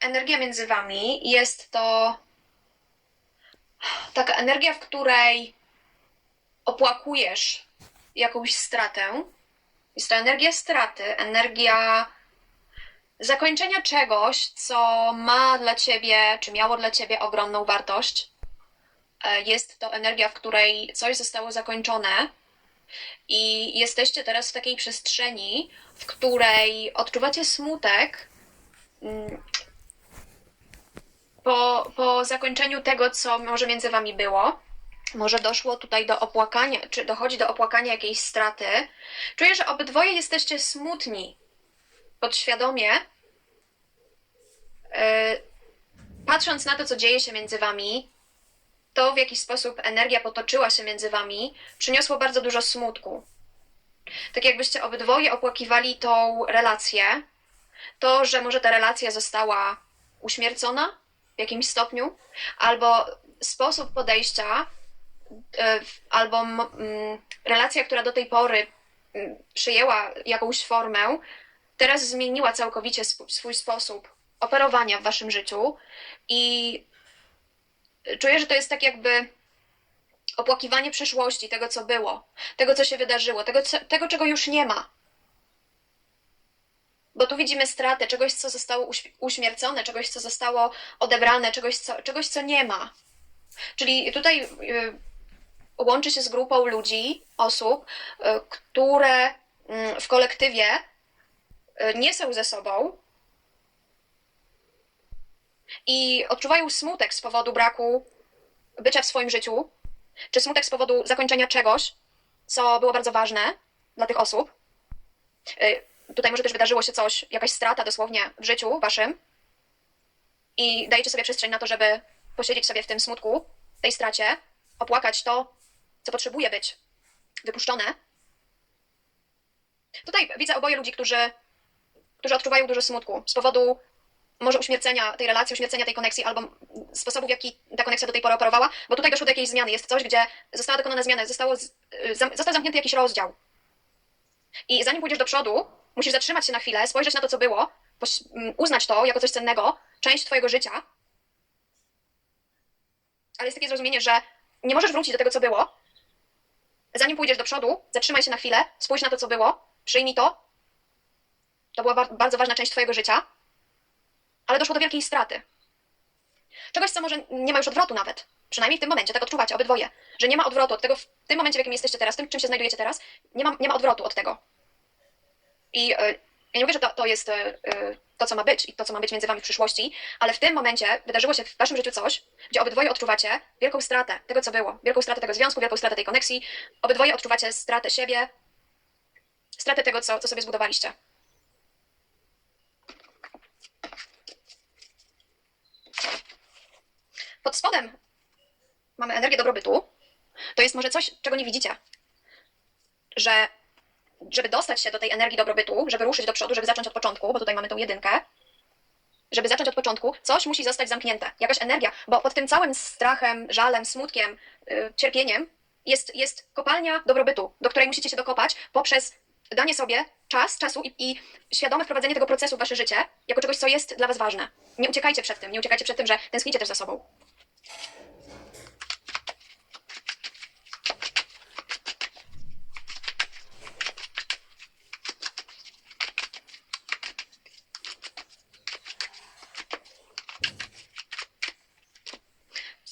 energia między wami jest to taka energia, w której opłakujesz jakąś stratę. Jest to energia straty, energia zakończenia czegoś, co ma dla ciebie, czy miało dla ciebie ogromną wartość. E, Jest to energia, w której coś zostało zakończone i jesteście teraz w takiej przestrzeni, w której odczuwacie smutek po, po zakończeniu tego, co może między wami było. Może doszło tutaj do opłakania, czy dochodzi do opłakania jakiejś straty. Czuję, że obydwoje jesteście smutni podświadomie, yy, patrząc na to, co dzieje się między wami, to w jaki sposób energia potoczyła się między wami, przyniosło bardzo dużo smutku. Tak jakbyście obydwoje opłakiwali tą relację, to, że może ta relacja została uśmiercona w jakimś stopniu, albo sposób podejścia, e, albo mm, relacja, która do tej pory mm, przyjęła jakąś formę, teraz zmieniła całkowicie swój sposób operowania w waszym życiu i czuję, że to jest tak jakby opłakiwanie przeszłości, tego co było, tego co się wydarzyło, tego, tego czego już nie ma. Bo tu widzimy stratę czegoś, co zostało uś- uśmiercone, czegoś, co zostało odebrane, czegoś, co, czegoś, co nie ma. Czyli tutaj y, łączy się z grupą ludzi, osób, y, które y, w kolektywie y, nie są ze sobą i odczuwają smutek z powodu braku bycia w swoim życiu, czy smutek z powodu zakończenia czegoś, co było bardzo ważne dla tych osób. Tutaj może też wydarzyło się coś, jakaś strata dosłownie w życiu waszym i dajecie sobie przestrzeń na to, żeby posiedzieć sobie w tym smutku, tej stracie, opłakać to, co potrzebuje być wypuszczone. Tutaj widzę oboje ludzi, którzy, którzy odczuwają dużo smutku z powodu może uśmiercenia tej relacji, uśmiercenia tej koneksji, albo sposobu, w jaki ta koneksja do tej pory operowała, bo tutaj doszło do jakiejś zmiany. Jest coś, gdzie została dokonana zmiana, zostało, y, został zamknięty jakiś rozdział. I zanim pójdziesz do przodu, musisz zatrzymać się na chwilę, spojrzeć na to, co było, poś- m, uznać to jako coś cennego, część twojego życia. Ale jest takie zrozumienie, że nie możesz wrócić do tego, co było. Zanim pójdziesz do przodu, zatrzymaj się na chwilę, spójrz na to, co było, przyjmij to. To była ba- bardzo ważna część twojego życia, ale doszło do wielkiej straty. Czegoś, co może nie ma już odwrotu nawet. Przynajmniej w tym momencie, tak odczuwacie obydwoje, że nie ma odwrotu od tego, w tym momencie, w jakim jesteście teraz, w tym, czym się znajdujecie teraz, nie ma, nie ma odwrotu od tego. I e, ja nie mówię, że to, to jest e, e, to, co ma być i to, co ma być między wami w przyszłości, ale w tym momencie wydarzyło się w waszym życiu coś, gdzie obydwoje odczuwacie wielką stratę tego, co było, wielką stratę tego związku, wielką stratę tej koneksji, obydwoje odczuwacie stratę siebie, stratę tego, co, co sobie zbudowaliście. Pod spodem mamy energię dobrobytu. To jest może coś, czego nie widzicie. Że żeby dostać się do tej energii dobrobytu, żeby ruszyć do przodu, żeby zacząć od początku, bo tutaj mamy tą jedynkę, żeby zacząć od początku, coś musi zostać zamknięte, jakaś energia, bo pod tym całym strachem, żalem, smutkiem, yy, cierpieniem jest, jest kopalnia dobrobytu, do której musicie się dokopać poprzez danie sobie czas, czasu i, i świadome wprowadzenie tego procesu w wasze życie jako czegoś, co jest dla was ważne. Nie uciekajcie przed tym, nie uciekajcie przed tym, że tęsknicie też za sobą.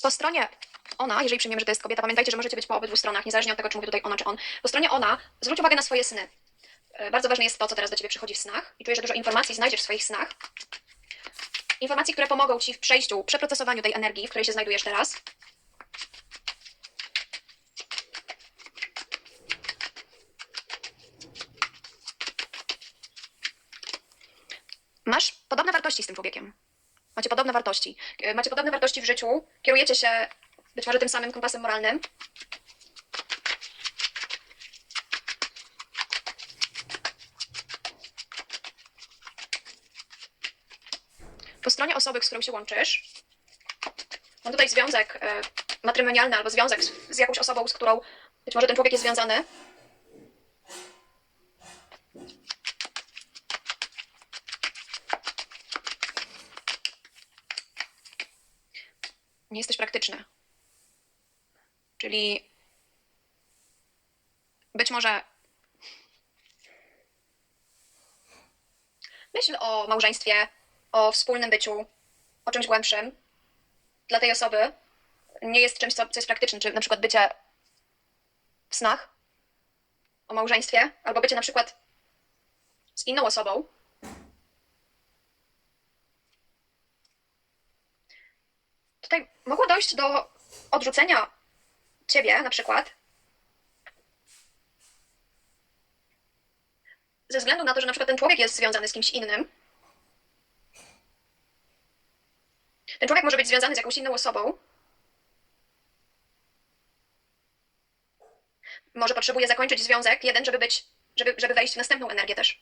Po stronie ona, jeżeli przyjmiemy, że to jest kobieta, pamiętajcie, że możecie być po obydwu stronach, niezależnie od tego, czy mówi tutaj ona, czy on. Po stronie ona, zwróć uwagę na swoje sny. E, Bardzo ważne jest to, co teraz do ciebie przychodzi w snach i czuję, że dużo informacji znajdziesz w swoich snach. Informacji, które pomogą ci w przejściu, przeprocesowaniu tej energii, w której się znajdujesz teraz. Masz podobne wartości z tym człowiekiem. Macie podobne wartości. E, Macie podobne wartości w życiu. Kierujecie się być może tym samym kompasem moralnym. Po stronie osoby, z którą się łączysz, mam tutaj związek e, matrymonialny albo związek z, z jakąś osobą, z którą być może ten człowiek jest związany. Nie jesteś praktyczny. Czyli być może myśl o małżeństwie, o wspólnym byciu, o czymś głębszym dla tej osoby nie jest czymś, co, co jest praktyczne, czy na przykład bycie w snach o małżeństwie, albo bycie na przykład z inną osobą. Tutaj mogło dojść do odrzucenia ciebie na przykład ze względu na to, że na przykład ten człowiek jest związany z kimś innym. Ten człowiek może być związany z jakąś inną osobą. Może potrzebuje zakończyć związek jeden, żeby być, żeby, żeby wejść w następną energię też.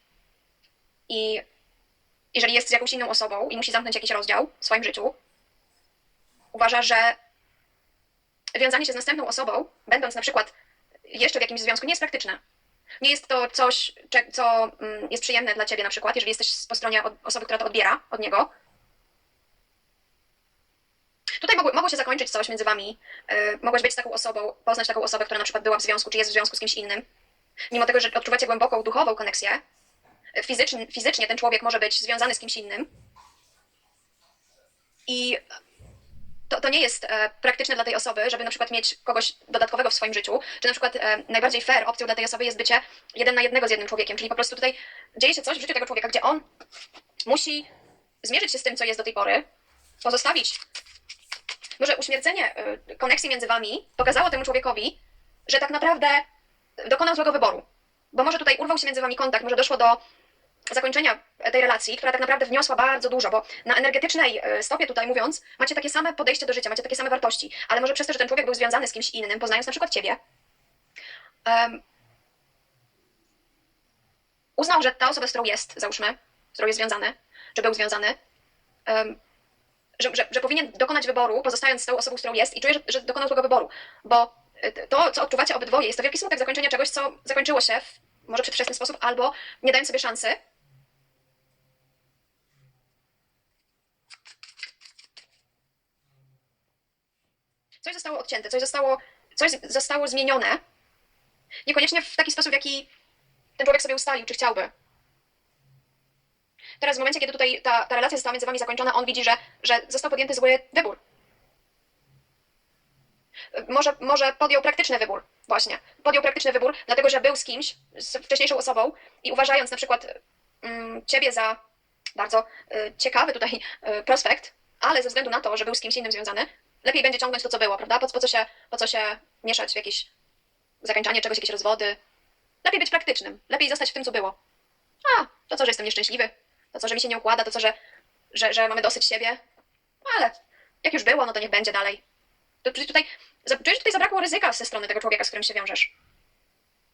I jeżeli jest z jakąś inną osobą i musi zamknąć jakiś rozdział w swoim życiu, uważa, że wiązanie się z następną osobą, będąc na przykład jeszcze w jakimś związku, nie jest praktyczne. Nie jest to coś, co mm, jest przyjemne dla ciebie na przykład, jeżeli jesteś po stronie osoby, która to odbiera od niego. Tutaj mogło, mogło się zakończyć coś między wami. Yy, mogłeś być z taką osobą, poznać taką osobę, która na przykład była w związku, czy jest w związku z kimś innym. Mimo tego, że odczuwacie głęboką duchową koneksję, fizycznie, fizycznie ten człowiek może być związany z kimś innym. I to, to nie jest e, praktyczne dla tej osoby, żeby na przykład mieć kogoś dodatkowego w swoim życiu, czy na przykład e, najbardziej fair opcją dla tej osoby jest bycie jeden na jednego z jednym człowiekiem, czyli po prostu tutaj dzieje się coś w życiu tego człowieka, gdzie on musi zmierzyć się z tym, co jest do tej pory, pozostawić. Może uśmiercenie e, koneksji między wami pokazało temu człowiekowi, że tak naprawdę dokonał złego wyboru. Bo może tutaj urwał się między wami kontakt, może doszło do zakończenia tej relacji, która tak naprawdę wniosła bardzo dużo, bo na energetycznej e, stopie tutaj mówiąc, macie takie same podejście do życia, macie takie same wartości, ale może przez to, że ten człowiek był związany z kimś innym, poznając na przykład ciebie, em, uznał, że ta osoba, z którą jest, załóżmy, z którą jest związany, czy był związany, em, że, że, że powinien dokonać wyboru, pozostając z tą osobą, z którą jest i czuje, że, że dokonał złego wyboru, bo e, to, co odczuwacie obydwoje, jest to wielki smutek zakończenia czegoś, co zakończyło się w może przedwczesny sposób, albo nie dając sobie szansy coś zostało odcięte, coś zostało, coś zostało zmienione. Niekoniecznie w taki sposób, jaki ten człowiek sobie ustalił, czy chciałby. Teraz w momencie, kiedy tutaj ta, ta relacja została między wami zakończona, on widzi, że, że został podjęty zły wybór. Może, może podjął praktyczny wybór, właśnie. Podjął praktyczny wybór, dlatego że był z kimś, z wcześniejszą osobą i uważając na przykład mm, ciebie za bardzo y, ciekawy tutaj y, prospekt, ale ze względu na to, że był z kimś innym związany, lepiej będzie ciągnąć to, co było, prawda? Po, po, co, się, po co się mieszać w jakieś zakończenie czegoś, jakieś rozwody? Lepiej być praktycznym, lepiej zostać w tym, co było. A, to co, że jestem nieszczęśliwy, to co, że mi się nie układa, to co, że, że, że mamy dosyć siebie, ale jak już było, no to niech będzie dalej. To przecież tutaj, czujesz, tutaj zabrakło ryzyka ze strony tego człowieka, z którym się wiążesz.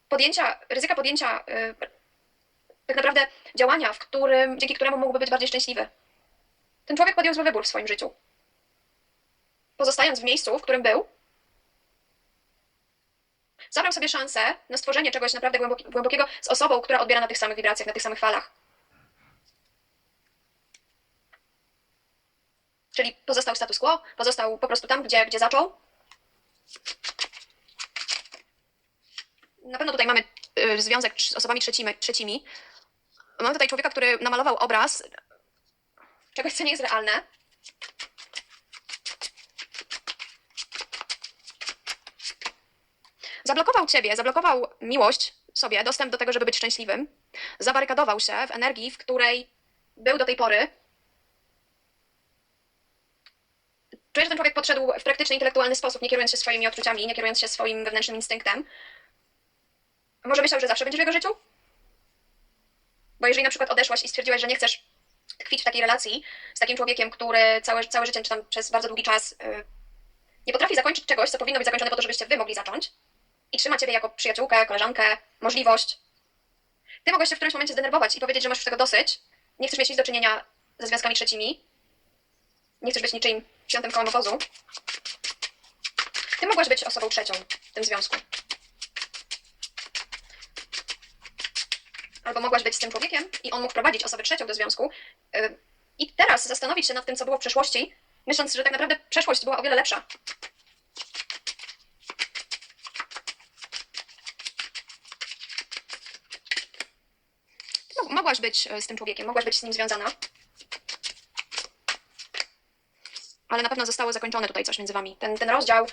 Podjęcia, ryzyka podjęcia y, tak naprawdę działania, w którym, dzięki któremu mógłby być bardziej szczęśliwy. Ten człowiek podjął zły wybór w swoim życiu pozostając w miejscu, w którym był, zabrał sobie szansę na stworzenie czegoś naprawdę głęboki, głębokiego z osobą, która odbiera na tych samych wibracjach, na tych samych falach. Czyli pozostał status quo, pozostał po prostu tam, gdzie, gdzie zaczął. Na pewno tutaj mamy y, związek z osobami trzecimi, trzecimi. Mamy tutaj człowieka, który namalował obraz czegoś, co nie jest realne. Zablokował ciebie, zablokował miłość sobie, dostęp do tego, żeby być szczęśliwym. Zabarykadował się w energii, w której był do tej pory. Czuję, że ten człowiek podszedł w praktyczny, intelektualny sposób, nie kierując się swoimi odczuciami, nie kierując się swoim wewnętrznym instynktem. Może myślał, że zawsze będziesz w jego życiu? Bo jeżeli na przykład odeszłaś i stwierdziłaś, że nie chcesz tkwić w takiej relacji z takim człowiekiem, który całe, całe życie, czy tam przez bardzo długi czas yy, nie potrafi zakończyć czegoś, co powinno być zakończone po to, żebyście wy mogli zacząć, i trzyma ciebie jako przyjaciółkę, koleżankę, możliwość. Ty mogłeś się w którymś momencie zdenerwować i powiedzieć, że masz już tego dosyć, nie chcesz mieć nic do czynienia ze związkami trzecimi, nie chcesz być niczym świątym kołem obozu. Ty mogłaś być osobą trzecią w tym związku. Albo mogłaś być z tym człowiekiem i on mógł prowadzić osobę trzecią do związku. I teraz zastanowić się nad tym, co było w przeszłości myśląc, że tak naprawdę przeszłość była o wiele lepsza. No, mogłaś być e, z tym człowiekiem, mogłaś być z nim związana. Ale na pewno zostało zakończone tutaj coś między wami. Ten, ten rozdział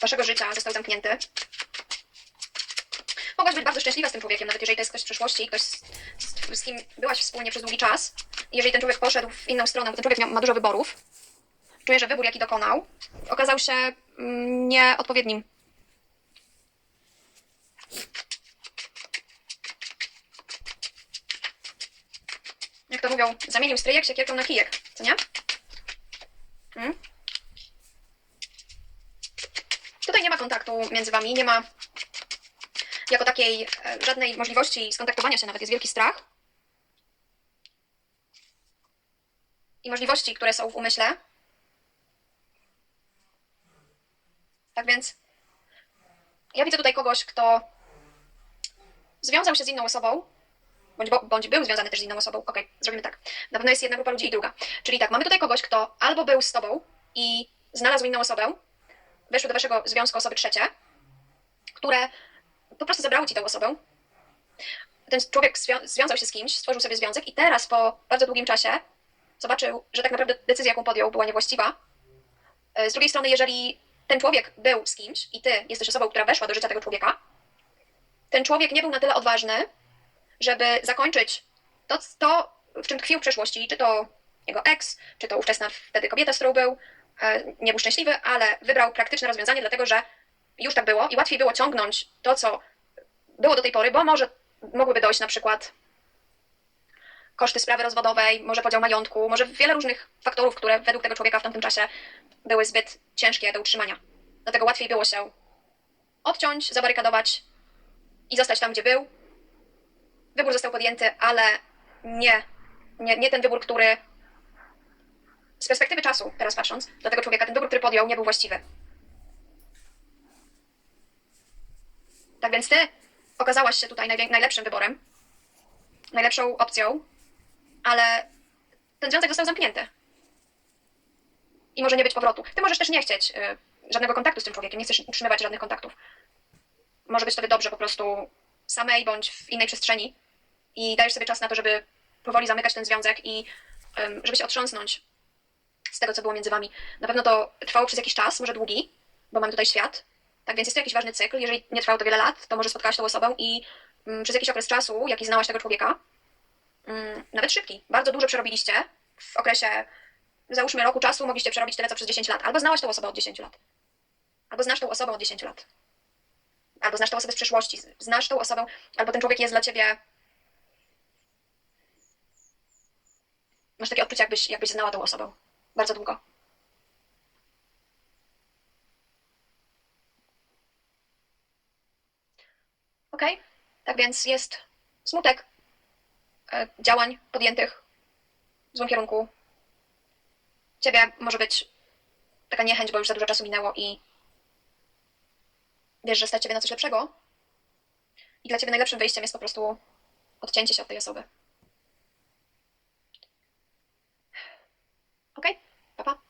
waszego życia został zamknięty. Mogłaś być bardzo szczęśliwa z tym człowiekiem, nawet jeżeli to jest ktoś z przeszłości, ktoś, z, z, z kim byłaś wspólnie przez długi czas. Jeżeli ten człowiek poszedł w inną stronę, bo ten człowiek miał, ma dużo wyborów, czuję, że wybór, jaki dokonał, okazał się mm, nieodpowiednim. To mówią, zamienił stryjek siekierką na kijek, co nie? Mm? Tutaj nie ma kontaktu między wami, nie ma jako takiej e, żadnej możliwości skontaktowania się, nawet jest wielki strach. I możliwości, które są w umyśle. Tak więc ja widzę tutaj kogoś, kto związał się z inną osobą, bądź, bądź był związany też z inną osobą. Okej, zrobimy tak. Na pewno jest jedna grupa ludzi i druga. Czyli tak, mamy tutaj kogoś, kto albo był z tobą i znalazł inną osobę, weszły do waszego związku osoby trzecie, które po prostu zabrały ci tę osobę. Ten człowiek zwią- związał się z kimś, stworzył sobie związek i teraz po bardzo długim czasie zobaczył, że tak naprawdę decyzja, jaką podjął, była niewłaściwa. E, Z drugiej strony, jeżeli ten człowiek był z kimś i ty jesteś osobą, która weszła do życia tego człowieka, ten człowiek nie był na tyle odważny, żeby zakończyć to, to w czym tkwił w przeszłości, czy to jego ex, czy to ówczesna wtedy kobieta, z którą był, e, nie był szczęśliwy, ale wybrał praktyczne rozwiązanie, dlatego że już tak było i łatwiej było ciągnąć to, co było do tej pory, bo może mogłyby dojść na przykład koszty sprawy rozwodowej, może podział majątku, może wiele różnych faktorów, które według tego człowieka w tamtym czasie były zbyt ciężkie do utrzymania. Dlatego łatwiej było się odciąć, zabarykadować i zostać tam, gdzie był. Wybór został podjęty, ale nie, nie, nie ten wybór, który z perspektywy czasu, teraz patrząc, dla tego człowieka ten wybór, który podjął, nie był właściwy. Tak więc ty okazałaś się tutaj najlepszym wyborem, najlepszą opcją, ale ten związek został zamknięty. I może nie być powrotu. Ty możesz też nie chcieć y, żadnego kontaktu z tym człowiekiem, nie chcesz utrzymywać żadnych kontaktów. Może być tobie dobrze po prostu samej bądź w innej przestrzeni i dajesz sobie czas na to, żeby powoli zamykać ten związek i ym, żeby się otrząsnąć z tego, co było między wami. Na pewno to trwało przez jakiś czas, może długi, bo mamy tutaj świat, tak więc jest to jakiś ważny cykl. Jeżeli nie trwało to wiele lat, to może spotkałaś tą osobę i mm, przez jakiś okres czasu, jaki znałaś tego człowieka, mm, nawet szybki, bardzo dużo przerobiliście w okresie, załóżmy roku czasu, mogliście przerobić tyle, co przez 10 lat. Albo znałaś tą osobę od 10 lat. Albo znasz tą osobę od 10 lat. Albo znasz tą osobę z przyszłości. Znasz tą osobę, albo ten człowiek jest dla ciebie. Masz takie odczucie, jakbyś, jakbyś znała tą osobę. Bardzo długo. Ok? Tak więc jest smutek e, działań podjętych w złym kierunku. Ciebie może być taka niechęć, bo już za dużo czasu minęło i wiesz, że stać ciebie na coś lepszego. I dla ciebie najlepszym wyjściem jest po prostu odcięcie się od tej osoby. Ok? Pa, pa.